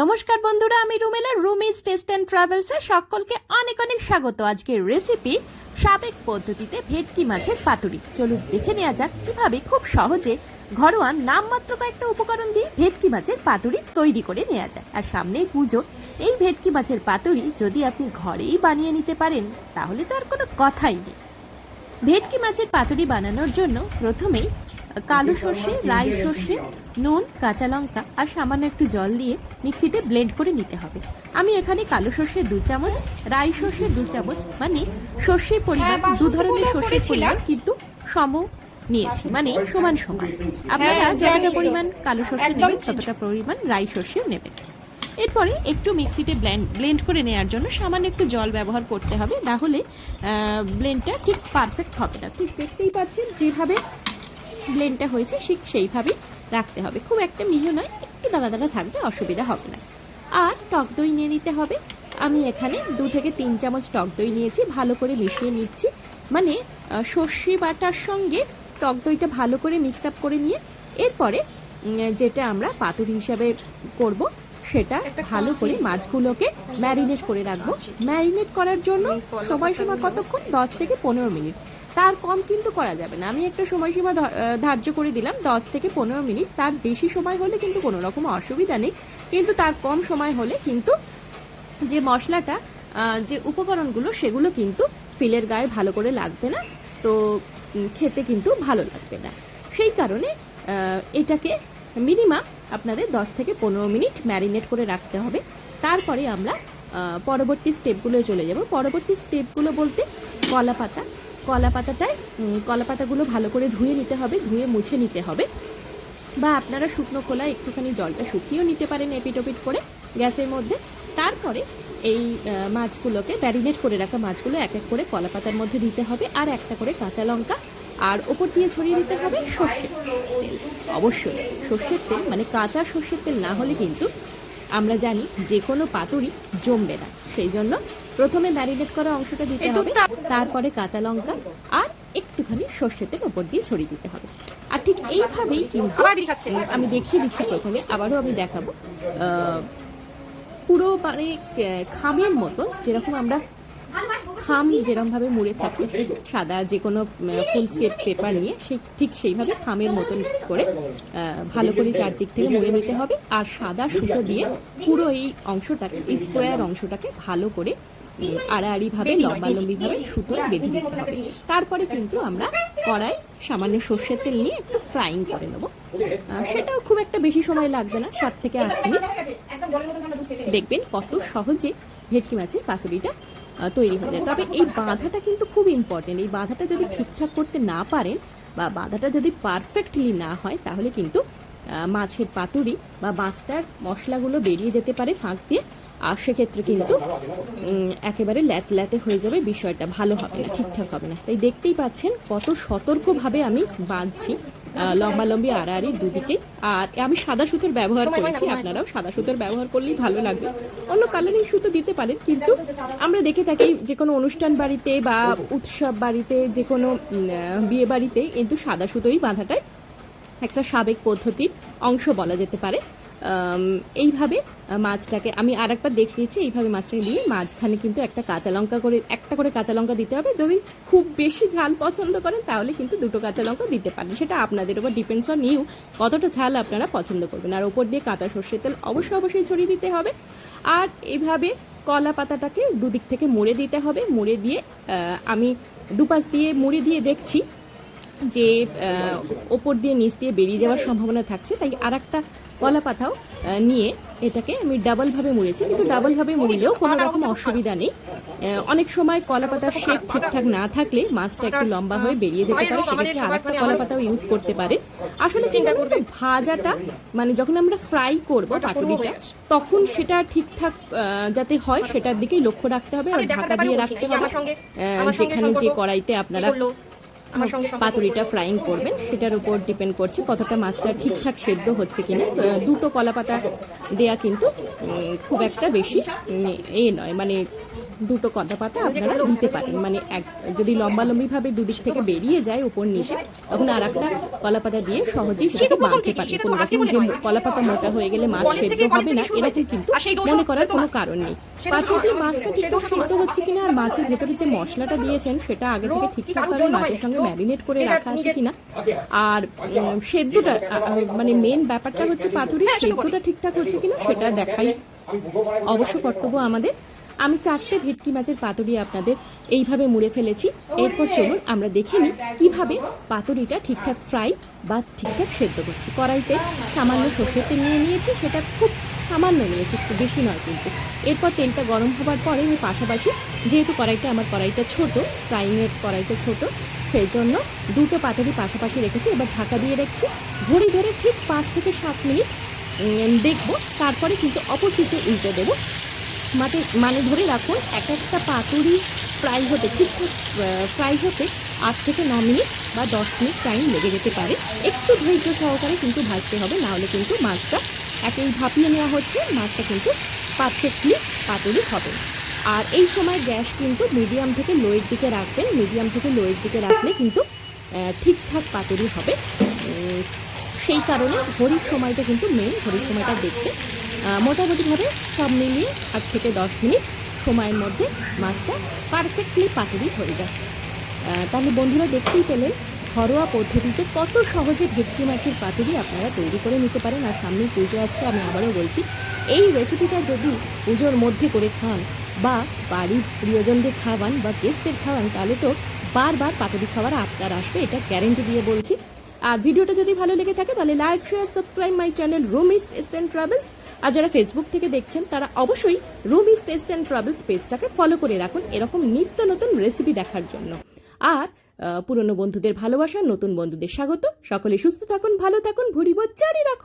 নমস্কার বন্ধুরা, আমি রুমেলা রুমিজ টেস্ট অ্যান্ড ট্রাভেলসে সকলকে অনেক অনেক স্বাগত। আজকের রেসিপি সাবেক পদ্ধতিতে ভেটকি মাছের পাতুরি। চলুন দেখে নেওয়া যাক কীভাবে খুব সহজে ঘরোয়া নামমাত্র কয়েকটা উপকরণ দিয়ে ভেটকি মাছের পাতুরি তৈরি করে নেওয়া যায়। আর সামনেই পুজো। এই ভেটকি মাছের পাতুরি যদি আপনি ঘরেই বানিয়ে নিতে পারেন, তাহলে তো আর কোনো কথাই নেই। ভেটকি মাছের পাতুরি বানানোর জন্য প্রথমেই কালো সর্ষে রাই সর্ষে নুন কাঁচা লঙ্কা আর সামান্য একটু জল দিয়ে মিক্সিতে ব্লেন্ড করে নিতে হবে। আমি এখানে কালো সর্ষে দু চামচ রাই সর্ষে দু চামচ মানে সর্ষের পরিমাণ হ্যাঁ, দু ধরনের সর্ষের পরিমাণ কিন্তু সম নিয়েছি মানে সমান সমান। আপনারা হ্যাঁ, যতটা পরিমাণ কালো সর্ষে নেবেন। ততটা পরিমাণ রাই সর্ষেও নেবেন। এরপরে একটু মিক্সিতে ব্লেন্ড ব্লেন্ড করে নেওয়ার জন্য সামান্য একটু জল ব্যবহার করতে হবে না হলে ব্লেন্ডটা ঠিক পারফেক্ট হবে না। ঠিক দেখতেই পাচ্ছেন যেভাবে ব্লেন্ডটা হয়েছে ঠিক সেইভাবেই রাখতে হবে। খুব একটা মিহি নয় একটু দানা দানা থাকবে অসুবিধা হবে না। আর টক দই নিয়ে নিতে হবে। আমি এখানে দু থেকে তিন চামচ টক দই নিয়েছি ভালো করে মিশিয়ে নিচ্ছি। মানে সর্ষে বাটার সঙ্গে টক দইটা ভালো করে মিক্স আপ করে নিয়ে এরপরে যেটা আমরা পাতুরি হিসাবে করব সেটা ভালো করে মাছগুলোকে ম্যারিনেট করে রাখব। ম্যারিনেট করার জন্য সময়সীমা কতক্ষণ? দশ থেকে পনেরো মিনিট। তার কম কিন্তু করা যাবে না। আমি একটা সময়সীমা ধার্য করে দিলাম, দশ থেকে পনেরো মিনিট। তার বেশি সময় হলে কিন্তু কোনো রকম অসুবিধা নেই। কিন্তু তার কম সময় হলে কিন্তু যে মশলাটা যে উপকরণগুলো, সেগুলো কিন্তু ফিলের গায়ে ভালো করে লাগবে না। তো খেতে কিন্তু ভালো লাগবে না। সেই কারণে এটাকে মিনিমাম আপনাদের 10 থেকে পনেরো মিনিট ম্যারিনেট করে রাখতে হবে। তারপরে আমরা পরবর্তী স্টেপগুলো চলে যাব। পরবর্তী স্টেপগুলো বলতে কলা পাতা কলা পাতাটায় কলা পাতাগুলো ভালো করে ধুয়ে নিতে হবে, ধুয়ে মুছে নিতে হবে। বা আপনারা শুকনো খোলায় একটুখানি জলটা শুকিয়েও নিতে পারেন এপিটোপিট করে গ্যাসের মধ্যে। তারপরে এই মাছগুলোকে ম্যারিনেট করে রাখা মাছগুলো এক এক করে কলা পাতার মধ্যে দিতে হবে আর একটা করে কাঁচা লঙ্কা আর ওপর দিয়ে ছড়িয়ে দিতে হবে সর্ষের তেল। অবশ্যই সর্ষের তেল মানে কাঁচা সর্ষের তেল না হলে কিন্তু আমরা জানি যে কোনো পাতুরি জমবে না। সেই জন্য প্রথমে ম্যারিনেট করা অংশটা দিতে হবে তারপরে কাঁচা লঙ্কা আর একটুখানি সর্ষের তেল ওপর দিয়ে ছড়িয়ে দিতে হবে। আর ঠিক এইভাবেই কিন্তু আমি দেখিয়ে দিচ্ছি প্রথমে আবারও আমি দেখাবো। পুরো মানে খামের মতন যেরকম আমরা খাম যেরকমভাবে মুড়ে থাকি সাদা যে কোনো ফুল স্কেপ পেপার নিয়ে সেই ঠিক সেইভাবে খামের মতন করে ভালো করে চারদিক থেকে মুড়ে নিতে হবে। আর সাদা সুতো দিয়ে পুরো এই অংশটাকে এই স্কোয়ার অংশটাকে ভালো করে আড়াআড়িভাবে লম্বালম্বিভাবে সুতো বেঁধে দিতে হবে। তারপরে কিন্তু আমরা কড়াই সামান্য সর্ষের তেল নিয়ে একটু ফ্রাইং করে নেব। সেটাও খুব একটা বেশি সময় লাগবে না সাত থেকে আট মিনিট। দেখবেন কত সহজে ভেটকি মাছের পাতুরিটা তৈরি হয়ে যায়। তবে এই বাঁধাটা কিন্তু খুব ইম্পর্টেন্ট এই বাঁধাটা যদি ঠিকঠাক করতে না পারেন বা বাঁধাটা যদি পারফেক্টলি না হয় তাহলে কিন্তু মাছের পাতুরি বা মাছটার মশলাগুলো বেরিয়ে যেতে পারে ফাঁক দিয়ে। আর সেক্ষেত্রে কিন্তু একেবারে ল্যাত ল্যাতে হয়ে যাবে বিষয়টা ভালো হবে না ঠিকঠাক হবে না। তাই দেখতেই পাচ্ছেন কত সতর্কভাবে আমি বাঁধছি লম্বালম্বি আড়াআড়ি দুদিকেই আর আমি সাদা সুতোর ব্যবহার করেছি আপনারাও সাদা সুতোর ব্যবহার করলেই ভালো লাগবে। অন্য কালারিং সুতো দিতে পারেন কিন্তু আমরা দেখে থাকি যে কোনো অনুষ্ঠান বাড়িতে বা উৎসব বাড়িতে যে কোনো বিয়ে বাড়িতে কিন্তু সাদা সুতোই বাঁধাটাই একটা সাবেক পদ্ধতির অংশ বলা যেতে পারে। এইভাবে মাছটাকে আমি আর একবার দেখিয়েছি, এইভাবে মাছটাকে দিয়ে মাঝখানে কিন্তু একটা কাঁচা লঙ্কা করে, একটা করে কাঁচা লঙ্কা দিতে হবে। যদি খুব বেশি ঝাল পছন্দ করেন, তাহলে কিন্তু দুটো কাঁচা লঙ্কা দিতে পারেন। সেটা আপনাদের উপর ডিপেন্ডস অন ইউ কতটা ঝাল আপনারা পছন্দ করবেন। আর ওপর দিয়ে কাঁচা সর্ষের তেল অবশ্যই অবশ্যই ছড়িয়ে দিতে হবে। আর এইভাবে কলা পাতাটাকে দুদিক থেকে মুড়ে দিতে হবে। মুড়ে দিয়ে আমি দুপাশ দিয়ে মুড়ে দিয়ে দেখছি যে ওপর দিয়ে নিচ দিয়ে বেরিয়ে যাওয়ার সম্ভাবনা থাকছে তাই আর একটা কলা পাতাও নিয়ে এটাকে আমি ডাবলভাবে মুড়েছি কিন্তু ডাবলভাবে মুড়লেও কোনো রকম অসুবিধা নেই। অনেক সময় কলা পাতার শেপ ঠিকঠাক না থাকলে মাছটা একটু লম্বা হয়ে বেরিয়ে যেতে পারে সেক্ষেত্রে আর একটা কলা পাতাও ইউজ করতে পারে। আসলে কি জানেন তো ভাজাটা মানে যখন আমরা ফ্রাই করব পাতুরিটা তখন সেটা ঠিকঠাক যাতে হয় সেটার দিকেই লক্ষ্য রাখতে হবে আর ঢাকা দিয়ে রাখতে হবে যেখানে যে কড়াইতে আপনারা পাতুরিটা ফ্রাইং করবেন সেটার উপর ডিপেন্ড করছে কতটা মাছটা ঠিকঠাক সেদ্ধ হচ্ছে কিনা। দুটো কলা পাতা দেয়া কিন্তু খুব একটা বেশি এ নয় মানে দুটো কলা পাতা আপনারা দিতে পারেন। মানে এক যদি লম্বালম্বিভাবে দুদিক থেকে বেরিয়ে যায় উপর নিচে তখন আর একটা কলা পাতা দিয়ে সহজেই সেটাকে বাঁধতে পারেন কোনো রকম যে কলা পাতা মোটা হয়ে গেলে মাছ সেদ্ধ হবে না এরকম কিন্তু মনে করার কোনো কারণ নেই। পাতলি মাছটা ঠিকঠাক সেদ্ধ হচ্ছে কিনা আর মাছের ভেতরে যে মশলাটা দিয়েছেন সেটা আগে থেকে ঠিকঠাক ভাবে মাছের সঙ্গে ম্যারিনেট করে রাখা আছে কিনা। আর সেদ্ধটা মানে মেন ব্যাপারটা হচ্ছে পাতুরির সেদ্ধটা ঠিকঠাক হচ্ছে কিনা সেটা দেখাই। অবশ্য কর্তব্য আমাদের। আমি চারটে ভেটকি মাছের পাতুরি আপনাদের এইভাবে মুড়ে ফেলেছি। এরপর চলুন আমরা দেখে নিই কীভাবে পাতুরিটা ঠিকঠাক ফ্রাই বা ঠিকঠাক সেদ্ধ করছি। কড়াইতে সামান্য সর্ষের তেল নিয়ে নিয়েছি, সেটা খুব সামান্য নিয়েছি খুব বেশি নয় কিন্তু। এরপর তেলটা গরম হবার পরে আমি পাশাপাশি, যেহেতু কড়াইটা আমার কড়াইটা ছোট, ফ্রাইংয়ের কড়াইটা ছোট, সেই জন্য দুটো পাতুরি পাশাপাশি রেখেছি, এবার ঢাকা দিয়ে রেখেছি। ঘড়ি ধরে ঠিক পাঁচ থেকে সাত মিনিট দেখব। তারপরে কিন্তু অপর কিছু উল্টে দেবো। মানে মানে ধরে রাখুন, এক একটা পাতুরি ফ্রাই হতে ঠিকঠাক ফ্রাই হতে আট থেকে ন মিনিট বা দশ মিনিট টাইম লেগে যেতে পারে। একটু ধৈর্য সহকারে কিন্তু ভাজতে হবে, নাহলে কিন্তু মাছটা একেই ভাপিয়ে নেওয়া হচ্ছে, মাছটা কিন্তু পারফেক্টলি পাতুরি হবে। আর এই সময় গ্যাস কিন্তু মিডিয়াম থেকে লোয়ের দিকে রাখবেন মিডিয়াম থেকে লোয়ের দিকে রাখলে কিন্তু ঠিকঠাক পাতুরি হবে। সেই কারণে ঘড়ির সময়টা কিন্তু মেন ঘড়ির সময়টা দেখতে মোটামুটিভাবে সব মিলিয়ে আট থেকে দশ মিনিট সময়ের মধ্যে মাছটা পারফেক্টলি পাতুরি হয়ে যাচ্ছে। তাহলে বন্ধুরা দেখতেই পেলেন ঘরোয়া পদ্ধতিতে কত সহজে ভেটকি মাছের পাতুরি আপনারা তৈরি করে নিতে পারেন। আর সামনেই পুজো আসছে, আমি আবারও বলছি, এই রেসিপিটা যদি পুজোর মধ্যে করে খান বা বাড়ির প্রিয়জনদের খাওয়ান বা গেস্টদের খাওয়ান, তাহলে তো বারবার পাতুরি খাওয়ার আপনার আসবে, এটা গ্যারেন্টি দিয়ে বলছি। আর ভিডিওটা যদি ভালো লেগে থাকে, তাহলে like share subscribe my channel room east east and travels আর যারা ফেসবুক থেকে দেখছেন, তারা অবশ্যই রুম ইস্ট অ্যান্ড ট্রাভেলস পেজটাকে ফলো করে রাখুন এরকম নিত্য নতুন রেসিপি দেখার জন্য। আর পুরনো বন্ধুদের ভালোবাসা, নতুন বন্ধুদের স্বাগত। সকলে সুস্থ থাকুন, ভালো থাকুন ভুড়ি জারি রাখুন।